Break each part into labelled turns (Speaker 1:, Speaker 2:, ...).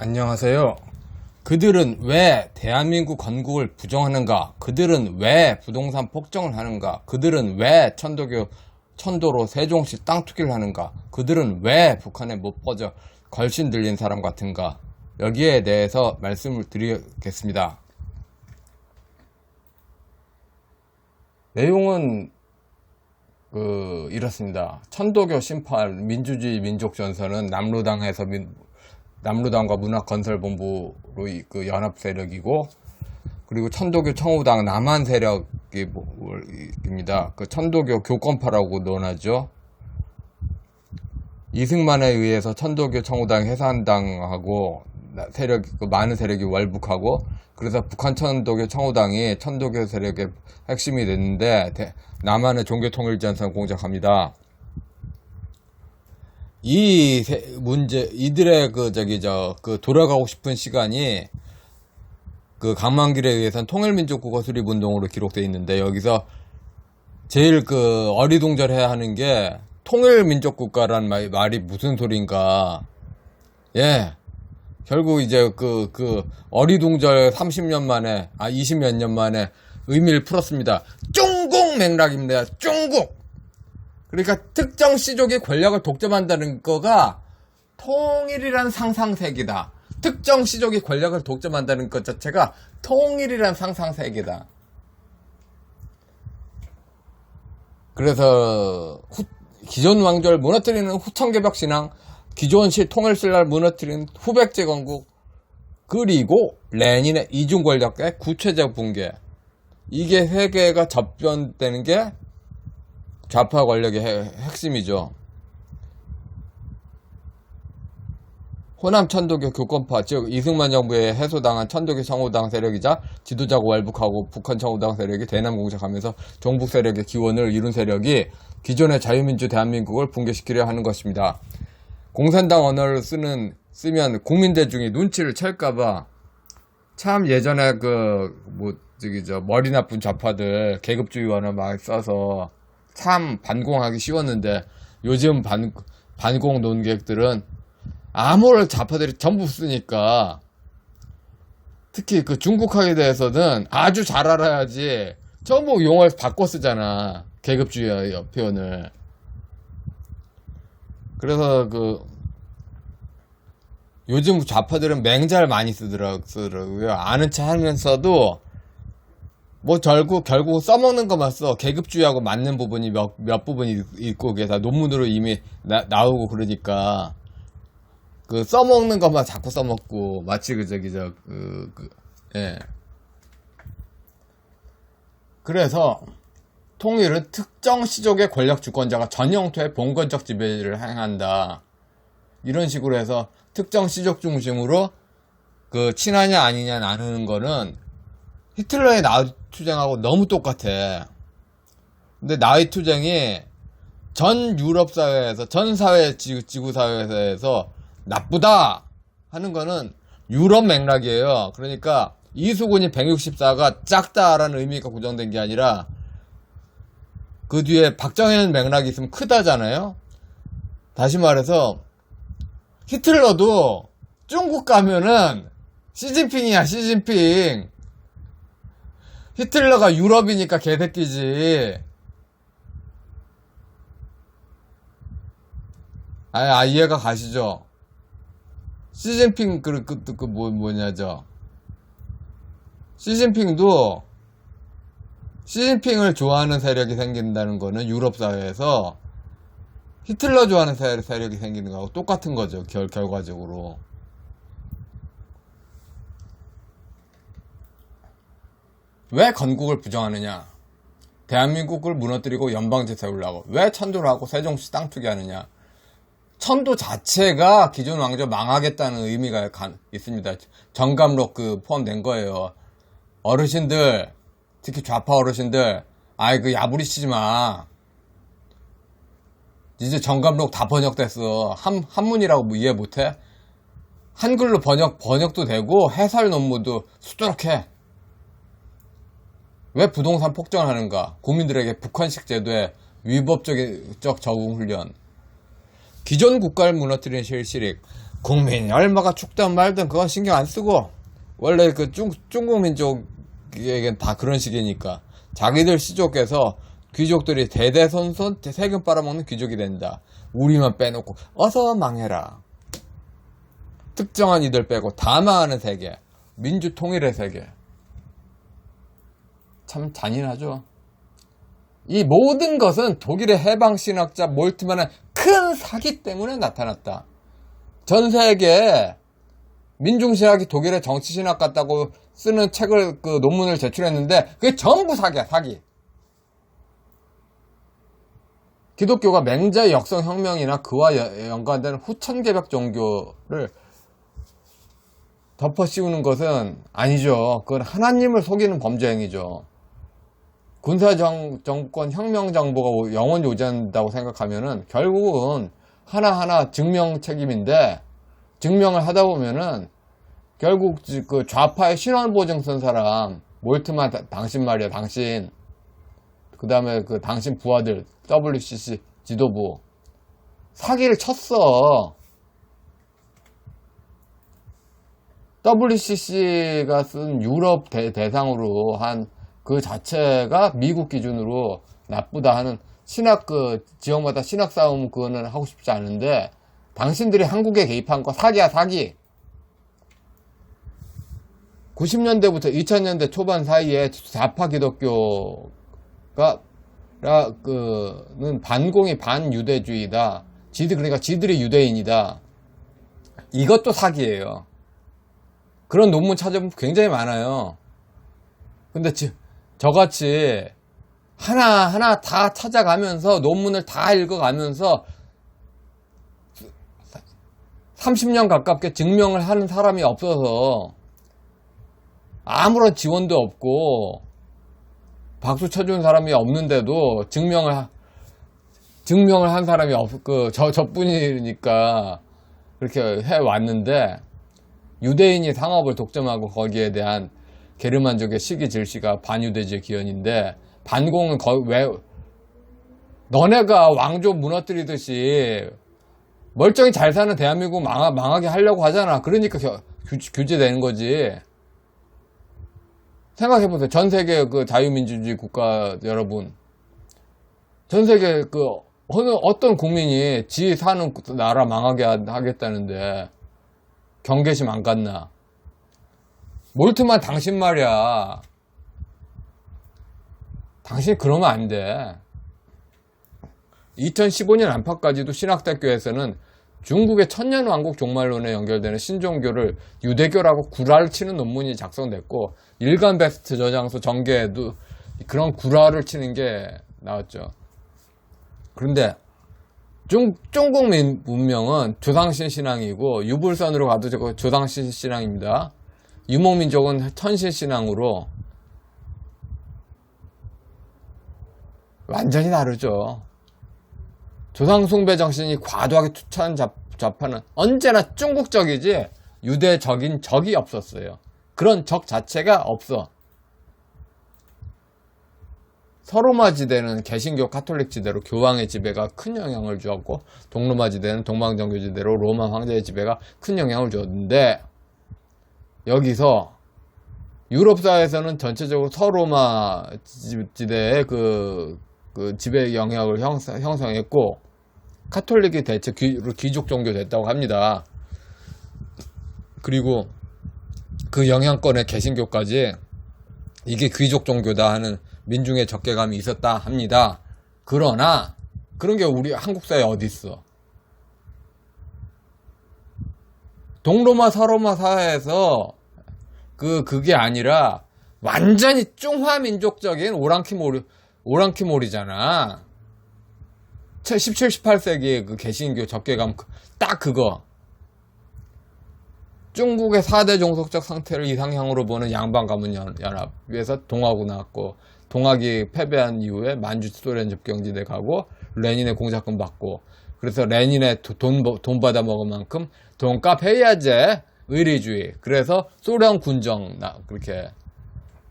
Speaker 1: 안녕하세요. 그들은 왜 대한민국 건국을 부정하는가? 그들은 왜 부동산 폭정을 하는가? 그들은 왜 천도교, 천도로 세종시 땅 투기를 하는가? 그들은 왜 북한에 못 퍼져 걸신 들린 사람 같은가? 여기에 대해서 말씀을 드리겠습니다. 내용은 그 이렇습니다. 천도교 심판 민주주의 민족 전선은 남로당에서 민, 남로당과 문화건설본부로 이- 그 연합 세력이고 그리고 천도교 청우당 남한 세력입니다. 그 천도교 교권파라고 논하죠. 이승만에 의해서 천도교 청우당 해산당하고 나- 세력 그 많은 세력이 월북하고 그래서 북한 천도교 청우당이 천도교 세력의 핵심이 됐는데 대- 남한의 종교 통일 전선 공작합니다. 이 세- 문제 이들의 그 저기 저 그 돌아가고 싶은 시간이 그 강만길에 의해선 통일민족국가 수립 운동으로 기록되어 있는데 여기서 제일 그 어리둥절해야 하는 게 통일민족국가란 말, 말이 무슨 소린가. 예. 결국 이제 그그 어리둥절 30년 만에 아 20몇 년 만에 의미를 풀었습니다. 중국 맥락입니다. 중국 그러니까 특정 시족이 권력을 독점한다는 거가 통일이란 상상세계다. 특정 시족이 권력을 독점한다는 것 자체가 통일이란 상상세계다. 그래서 후- 기존 왕조를 무너뜨리는 후천개벽 신앙, 기존 시 통일신라를 무너뜨리는 후백제 건국, 그리고 레닌의 이중 권력의 구체적 붕괴. 이게 세 개가 접변되는 게 좌파 권력의 핵- 핵심이죠. 호남 천도교 교권파, 즉 이승만 정부에 해소당한 천도교 청우당 세력이자 지도자고 월북하고 북한 청우당 세력이 대남 공작하면서 종북 세력의 기원을 이룬 세력이 기존의 자유민주 대한민국을 붕괴시키려 하는 것입니다. 공산당 언어를 쓰는 쓰면 국민들 중에 눈치를 챌까봐 참 예전에 그 뭐 저기 저 머리 나쁜 좌파들 계급주의 언어 막 써서 참 반공하기 쉬웠는데 요즘 반 반공 논객들은 아무를 좌파들이 전부 쓰니까. 특히 그 중국학에 대해서는 아주 잘 알아야지. 전부 용어를 바꿔 쓰잖아. 계급주의 표현을. 그래서 그 요즘 좌파들은 맹자를 많이 쓰더라- 쓰더라고요. 아는 체 하면서도 뭐 결국 결국 써먹는 것만 써 계급주의하고 맞는 부분이 몇, 몇 부분이 있고 다 논문으로 이미 나, 나오고 그러니까 그 써먹는 것만 자꾸 써먹고 마치 그 저기 저그 그, 예. 그래서 통일은 특정 시족의 권력 주권자가 전 영토의 봉건적 지배를 행한다 이런 식으로 해서 특정 시족 중심으로 그 친하냐 아니냐 나누는 거는 히틀러의 나이 투쟁하고 너무 똑같아. 근데 나이 투쟁이 전 유럽 사회에서 전 사회 지구, 지구 사회에서 나쁘다 하는 거는 유럽 맥락이에요. 그러니까 이수군이 164가 작다라는 의미가 고정된 게 아니라 그 뒤에 박정현 맥락이 있으면 크다잖아요. 다시 말해서 히틀러도 중국 가면은 시진핑이야 시진핑. 히틀러가 유럽이니까 개새끼지. 아, 아 이해가 가시죠? 시진핑 그, 그, 그, 뭐, 뭐냐죠? 시진핑도 시진핑을 좋아하는 세력이 생긴다는 거는 유럽 사회에서 히틀러 좋아하는 세- 세력이 생기는 거하고 똑같은 거죠, 결, 결과적으로. 왜 건국을 부정하느냐? 대한민국을 무너뜨리고 연방제 세우려고. 왜 천도를 하고 세종시 땅 투기하느냐? 천도 자체가 기존 왕조 망하겠다는 의미가 간- 있습니다. 정감록 그 포함된 거예요. 어르신들, 특히 좌파 어르신들, 아이 그 야부리 치지 마. 이제 정감록 다 번역됐어. 한, 한문이라고 뭐 이해 못해? 한글로 번역, 번역도 되고 해설 논문도 수두룩해. 왜 부동산 폭정을 하는가? 국민들에게 북한식 제도의 위법적 적응 훈련. 기존 국가를 무너뜨리는 실시력. 국민이 얼마가 죽든 말든 그건 신경 안 쓰고 원래 그 중, 중국 민족에겐 다 그런 식이니까 자기들 시족에서 귀족들이 대대손손 세금 빨아먹는 귀족이 된다. 우리만 빼놓고 어서 망해라. 특정한 이들 빼고 다 망하는 세계. 민주 통일의 세계. 참 잔인하죠. 이 모든 것은 독일의 해방 신학자 몰트만의 큰 사기 때문에 나타났다. 전 세계에 민중신학이 독일의 정치신학 같다고 쓰는 책을 그 논문을 제출했는데 그게 전부 사기야 사기. 기독교가 맹자의 역성 혁명이나 그와 여- 연관된 후천 개벽 종교를 덮어 씌우는 것은 아니죠. 그건 하나님을 속이는 범죄 행위죠. 군사 정, 정권 혁명 정부가 영원히 오지않는다고 생각하면은 결국은 하나하나 증명 책임인데 증명을 하다 보면은 결국 지- 그 좌파의 신원 보증 쓴 사람 몰트만 다- 당신 말이야 당신. 그 다음에 그 당신 부하들 WCC 지도부. 사기를 쳤어. WCC가 쓴 유럽 대, 대상으로 한 그 자체가 미국 기준으로 나쁘다 하는 신학 그 지역마다 신학 싸움 그거는 하고 싶지 않은데 당신들이 한국에 개입한 거 사기야 사기 90년대부터 2000년대 초반 사이에 좌파 기독교가 라, 그는 반공이 반유대주의다. 지들 그러니까 지들이 유대인이다. 이것도 사기예요. 그런 논문 찾아보면 굉장히 많아요. 근데 지, 저같이 하나하나 다 찾아가면서 논문을 다 읽어가면서 30년 가깝게 증명을 하는 사람이 없어서 아무런 지원도 없고 박수 쳐준 사람이 없는데도 증명을 하- 증명을 한 사람이 없그저 저뿐이니까 그렇게 해 왔는데 유대인이 상업을 독점하고 거기에 대한 게르만족의 시기 질시가 반유대주의 기원인데 반공은 거의 왜 너네가 왕조 무너뜨리듯이 멀쩡히 잘 사는 대한민국 망하, 망하게 하려고 하잖아. 그러니까 겨- 규, 규제되는 거지. 생각해보세요. 전 세계 그 자유민주주의 국가 여러분. 전 세계 그 어느 어떤 국민이 지 사는 나라 망하게 하- 하겠다는데 경계심 안 갔나? 몰트만 당신 말이야. 당신 그러면 안 돼. 2015년 안팎까지도 신학대교에서는 중국의 천년왕국 종말론에 연결되는 신종교를 유대교라고 구라를 치는 논문이 작성됐고 일간 베스트 저장소 전개에도 그런 구라를 치는 게 나왔죠. 그런데 중, 중국 민- 문명은 조상신 신앙이고 유불선으로 가도 조상신 신앙입니다. 유목민족은 천신 신앙으로 완전히 다르죠. 조상숭배 정신이 과도하게 투철한 좌- 좌파는 언제나 중국적이지 유대적인 적이 없었어요. 그런 적 자체가 없어. 서로마 지대는 개신교 카톨릭 지대로 교황의 지배가 큰 영향을 주었고 동로마 지대는 동방정교 지대로 로마 황제의 지배가 큰 영향을 주었는데 여기서 유럽 사회에서는 전체적으로 서로마 지- 지대의 그, 그 지배 영향을 형성, 형성했고 카톨릭이 대체 귀, 귀족 종교 됐다고 합니다. 그리고 그 영향권의 개신교까지 이게 귀족 종교다 하는 민중의 적개감이 있었다 합니다. 그러나 그런 게 우리 한국 사회에 어디 있어? 동로마 서로마 사회에서 그 그게 아니라 완전히 중화민족적인 오랑키몰 오랑키몰이잖아. 17, 18세기의 그 개신교 적개감 그- 딱 그거. 중국의 4대 종속적 상태를 이상향으로 보는 양반 가문 연- 연합에서 동하고 나왔고 동학이 패배한 이후에 만주 소련 접경지대 가고 레닌의 공작금 받고 그래서 레닌의 도- 돈, 버- 돈 받아 먹은 만큼 돈값 해야지 의리주의 그래서 소련 군정 나 그렇게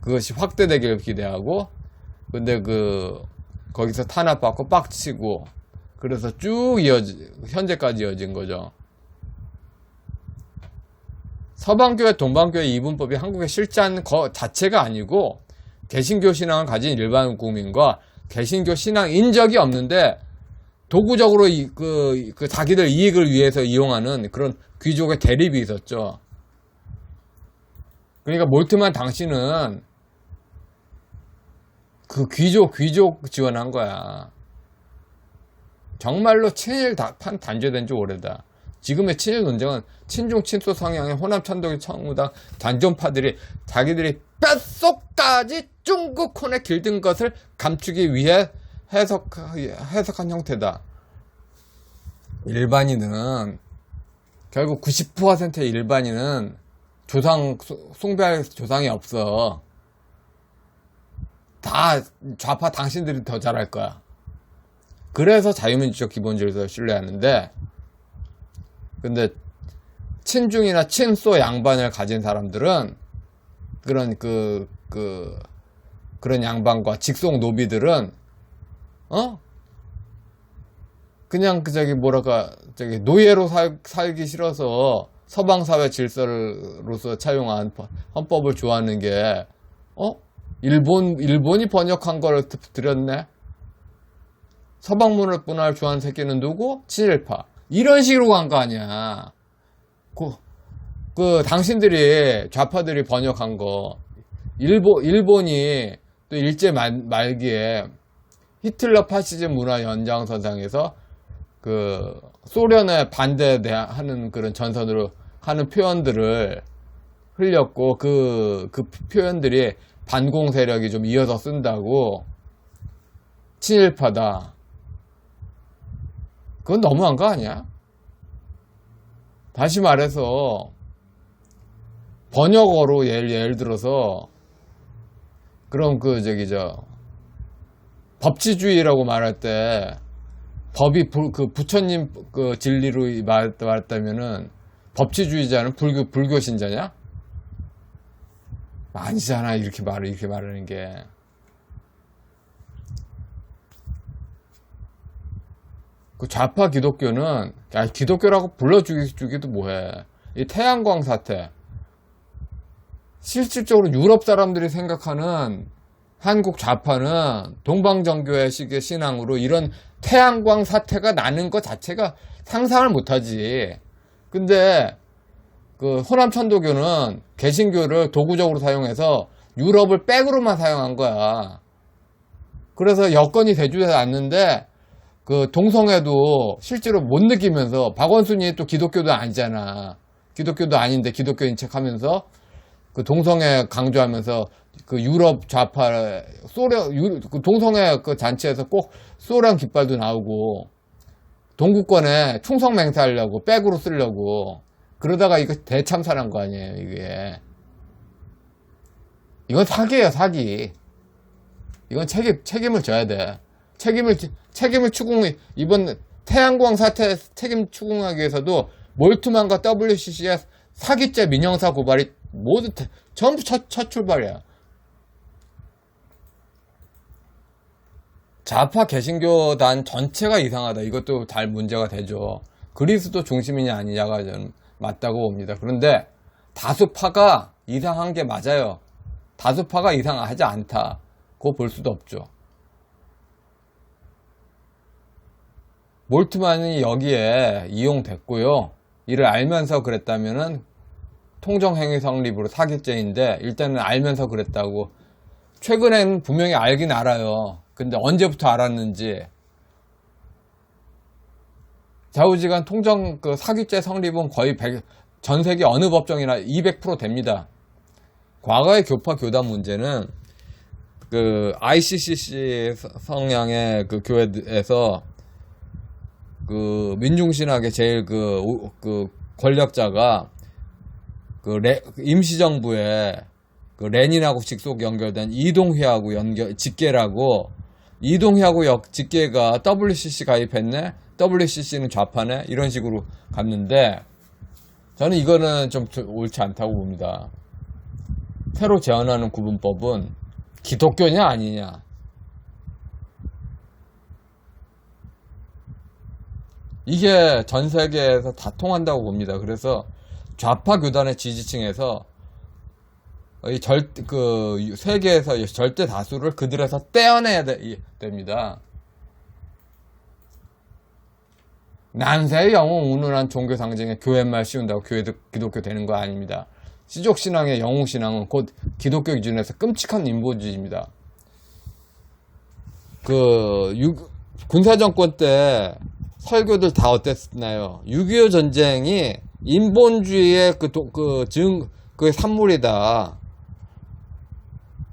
Speaker 1: 그것이 확대되기를 기대하고 근데 그 거기서 탄압받고 빡치고 그래서 쭉 이어지 현재까지 이어진 거죠. 서방교회, 동방교회 이분법이 한국에 실제한 거 자체가 아니고 개신교 신앙을 가진 일반 국민과 개신교 신앙인 적이 없는데 도구적으로 이- 그, 그 자기들 이익을 위해서 이용하는 그런 귀족의 대립이 있었죠. 그러니까 몰트만 당신은 그 귀족, 귀족 지원한 거야. 정말로 친일 다- 판 단죄된 지 오래다. 지금의 친일 논쟁은 친중 친소 성향의 호남 천도교 청무당 단존파들이 자기들이 뼛속까지 중국혼에 길든 것을 감추기 위해 해석, 해석한 형태다. 일반인은 결국 90%의 일반인은 조상 수- 숭배할 조상이 없어. 다 좌파 당신들이 더 잘할 거야. 그래서 자유민주적 기본주의를 신뢰하는데, 근데 친중이나 친소 양반을 가진 사람들은 그런 그, 그, 그런 양반과 직속 노비들은, 어? 그냥 그 저기 뭐랄까, 저기 노예로 살, 살기 싫어서 서방 사회 질서로서 차용한 법- 헌법을 좋아하는 게, 어? 일본, 일본이 번역한 걸 드- 드렸네? 서방 문을 분할 좋아하는 새끼는 누구? 친일파. 이런 식으로 간 거 아니야. 그, 그, 당신들이, 좌파들이 번역한 거. 일본, 일본이 또 일제 말, 말기에 히틀러 파시즘 문화 연장선상에서 그, 소련에 반대하는 그런 전선으로 하는 표현들을 흘렸고, 그, 그 표현들이 반공 세력이 좀 이어서 쓴다고 친일파다. 그건 너무한 거 아니야? 다시 말해서 번역어로 예를, 예를 들어서 그럼 그 저기 저 법치주의라고 말할 때 법이 부, 그 부처님 그 진리로 말, 말했다면은 법치주의자는 불교 불교 신자냐? 아니잖아 이렇게 말을 이렇게 말하는 게. 그 좌파 기독교는 야, 기독교라고 불러주기도 뭐해. 이 태양광 사태. 실질적으로 유럽 사람들이 생각하는 한국 좌파는 동방정교회 식의 신앙으로 이런 태양광 사태가 나는 것 자체가 상상을 못하지 근데 그 호남 천도교는 개신교를 도구적으로 사용해서 유럽을 백으로만 사용한 거야. 그래서 여건이 대주되지 않는데 그 동성애도 실제로 못 느끼면서 박원순이 또 기독교도 아니잖아. 기독교도 아닌데 기독교인 척 하면서 그 동성애 강조하면서 그 유럽 좌파 소련 유, 그 동성애 그 잔치에서 꼭 소련 깃발도 나오고 동구권에 충성 맹세하려고 백으로 쓰려고 그러다가 이거 대참사란 거 아니에요, 이게. 이건 사기예요, 사기. 이건 책임, 책임을 져야 돼. 책임을, 지- 책임을 추궁, 이번 태양광 사태 책임 추궁하기 위해서도 몰트만과 WCC의 사기죄 민형사 고발이 모두, 대- 전부 첫, 첫 출발이야. 좌파 개신교단 전체가 이상하다. 이것도 잘 문제가 되죠. 그리스도 중심이냐 아니냐가 저는 맞다고 봅니다. 그런데 다수파가 이상한 게 맞아요. 다수파가 이상하지 않다. 그거 볼 수도 없죠. 몰트만이 여기에 이용됐고요. 이를 알면서 그랬다면은 통정행위 성립으로 사기죄인데 일단은 알면서 그랬다고 최근에는 분명히 알긴 알아요. 근데 언제부터 알았는지 좌우지간 통정 그 사기죄 성립은 거의 100, 전 세계 어느 법정이나 200% 됩니다. 과거의 교파 교단 문제는 그 ICCC 성향의 그 교회에서 그 민중신학의 제일 그, 오- 그 권력자가 그 레- 임시정부에 그 레닌하고 직속 연결된 이동희하고 연결 직계라고 이동희하고 역 직계가 WCC 가입했네 WCC는 좌파네 이런 식으로 갔는데 저는 이거는 좀 옳지 않다고 봅니다. 새로 제안하는 구분법은 기독교냐 아니냐 이게 전 세계에서 다 통한다고 봅니다. 그래서 좌파 교단의 지지층에서 이 절, 그, 세계에서 절대 다수를 그들에서 떼어내야 되, 이- 됩니다. 난세의 영웅 운운한 종교 상징에 교회말 씌운다고 교회도 기독교 되는 거 아닙니다. 시족신앙의 영웅신앙은 곧 기독교 기준에서 끔찍한 인본주의입니다. 그, 유, 군사정권 때 설교들 다 어땠나요? 6.25 전쟁이 인본주의의 그, 도, 그, 증, 그 산물이다.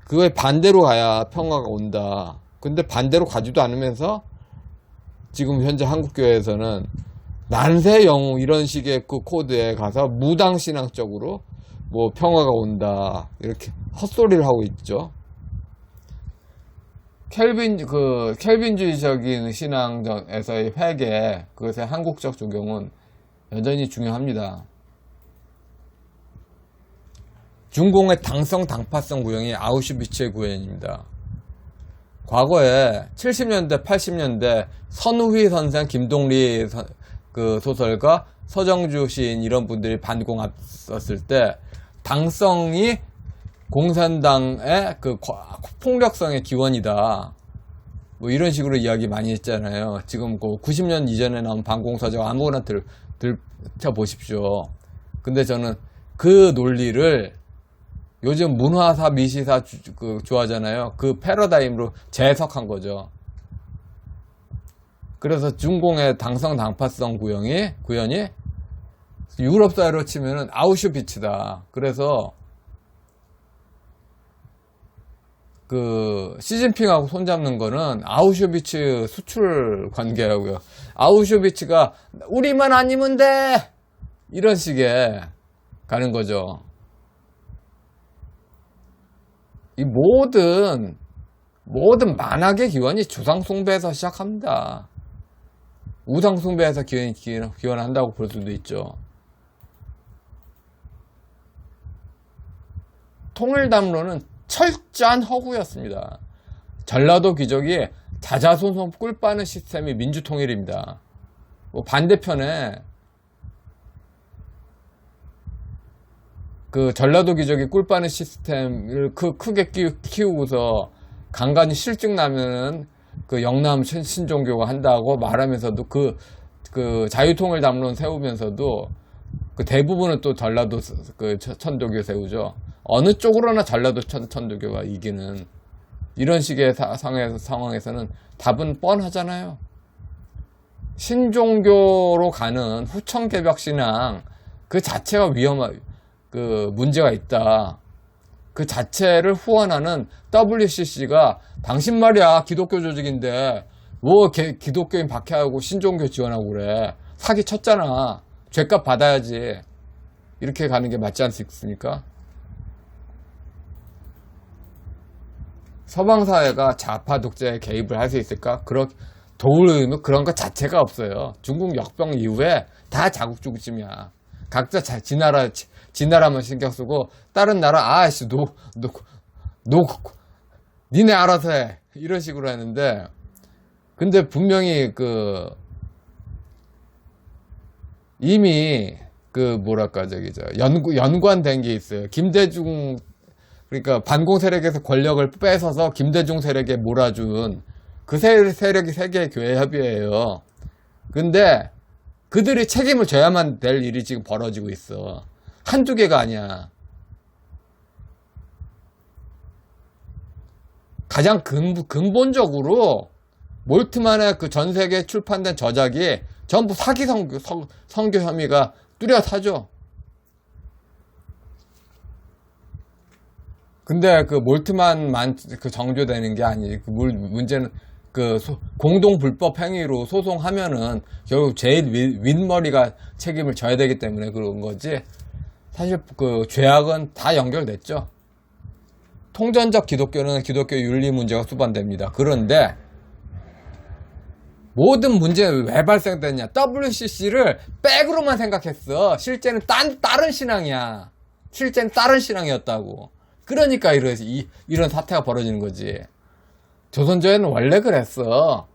Speaker 1: 그거에 반대로 가야 평화가 온다. 근데 반대로 가지도 않으면서 지금 현재 한국교회에서는 난세 영웅 이런 식의 그 코드에 가서 무당신앙적으로 뭐 평화가 온다. 이렇게 헛소리를 하고 있죠. 켈빈 그 켈빈주의적인 신앙에서의 회계 그것의 한국적 적용은 여전히 중요합니다. 중공의 당성 당파성 구형이 아우슈비츠의 구현입니다. 과거에 70년대 80년대 선우휘 선생 김동리 선- 그 소설가 서정주 시인 이런 분들이 반공 앞섰을 때 당성이 공산당의 그 과- 폭력성의 기원이다. 뭐 이런 식으로 이야기 많이 했잖아요. 지금 그 90년 이전에 나온 반공서적 아무거나 들, 들쳐 보십시오. 근데 저는 그 논리를 요즘 문화사 미시사 주- 그 좋아하잖아요. 그 패러다임으로 재해석한 거죠. 그래서 중공의 당성 당파성 구형이 구현이 유럽 사회로 치면은 아우슈비츠다. 그래서 그 시진핑하고 손잡는 거는 아우슈비츠 수출 관계라고요. 아우슈비츠가 우리만 아니면 돼 이런 식의 가는 거죠. 이 모든 모든 만학의 기원이 조상 숭배에서 시작합니다. 우상 숭배에서 기원, 기원, 기원한다고 볼 수도 있죠. 통일담론은 철저한 허구였습니다. 전라도 귀족이 자자손손 꿀 빠는 시스템이 민주통일입니다. 뭐 반대편에 그 전라도 귀족이 꿀 빠는 시스템을 크, 크게 끼- 키우고서 간간히 실증 나면은 그 영남 신- 신종교가 한다고 말하면서도 그, 그 자유통일 담론 세우면서도 그 대부분은 또 전라도 스- 그 천- 천도교 세우죠. 어느 쪽으로나 전라도 천, 천도교가 이기는 이런 식의 사- 상황에서, 상황에서는 답은 뻔하잖아요. 신종교로 가는 후천개벽 신앙 그 자체가 위험한 그 문제가 있다. 그 자체를 후원하는 WCC가 당신 말이야 기독교 조직인데 뭐 개- 기독교인 박해하고 신종교 지원하고 그래 사기 쳤잖아 죄값 받아야지 이렇게 가는 게 맞지 않습니까? 서방 사회가 좌파 독재에 개입을 할 수 있을까? 그런 도울 의무 그런 것 자체가 없어요. 중국 역병 이후에 다 자국 중심이야. 각자 자, 지 나라 지, 지 나라만 신경 쓰고 다른 나라 아씨 노노노 니네 알아서 해 이런 식으로 했는데 근데 분명히 그 이미 그 뭐랄까 저기 저 연구 연관된 게 있어요. 김대중 그러니까 반공 세력에서 권력을 뺏어서 김대중 세력에 몰아준 그 세, 세력이 세계 교회 협의회예요. 근데 그들이 책임을 져야만 될 일이 지금 벌어지고 있어. 한두 개가 아니야. 가장 근, 근본적으로 몰트만의 그 전 세계 출판된 저작이 전부 사기 성교, 성, 성교 혐의가 뚜렷하죠. 근데 그 몰트만만 그 정조되는 게 아니. 그 물- 문제는 그 소- 공동 불법 행위로 소송하면은 결국 제일 윗, 윗머리가 책임을 져야 되기 때문에 그런 거지. 사실 그 죄악은 다 연결됐죠. 통전적 기독교는 기독교 윤리 문제가 수반됩니다. 그런데 모든 문제는 왜 발생됐냐? WCC를 백으로만 생각했어. 실제는 딴, 다른 신앙이야. 실제는 다른 신앙이었다고. 그러니까 이런, 이, 이런 사태가 벌어지는 거지. 조선조에는 원래 그랬어.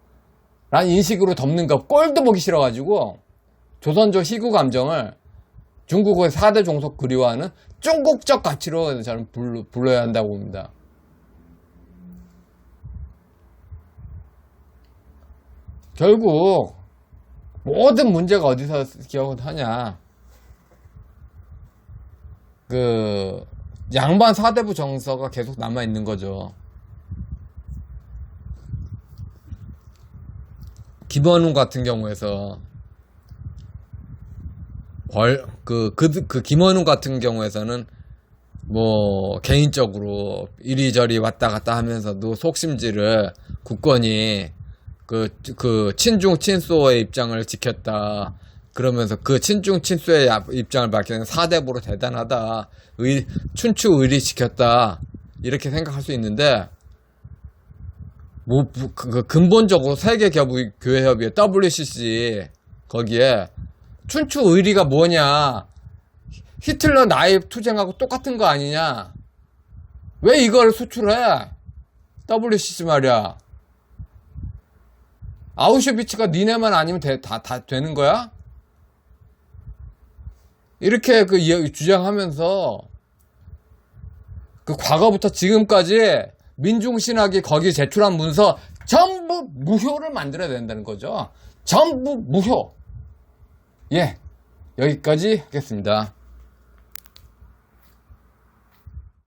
Speaker 1: 란 인식으로 덮는 거 꼴도 보기 싫어가지고 조선조 희구 감정을 중국의 4대 종속 그리워하는 중국적 가치로 저는 불, 불러 야 한다고 봅니다. 결국 모든 문제가 어디서 기억하냐 그 양반 사대부 정서가 계속 남아 있는 거죠. 김원훈 같은 경우에서 벌, 그, 그, 그 김원훈 같은 경우에서는 뭐 개인적으로 이리저리 왔다 갔다 하면서도 속심지를 국권이 그, 그 친중 친소의 입장을 지켰다. 그러면서 그 친중 친소의 앞- 입장을 밝히는 사대부로 대단하다. 의, 춘추 의리 지켰다. 이렇게 생각할 수 있는데 뭐 그, 그 근본적으로 세계 교회 협의회 WCC 거기에 춘추 의리가 뭐냐? 히틀러 나이 투쟁하고 똑같은 거 아니냐? 왜 이걸 수출해? WCC 말이야. 아우슈비츠가 니네만 아니면 돼- 다, 다 되는 거야? 이렇게 그 주장하면서 그 과거부터 지금까지 민중신학이 거기 제출한 문서 전부 무효를 만들어야 된다는 거죠. 전부 무효. 예, 여기까지 하겠습니다.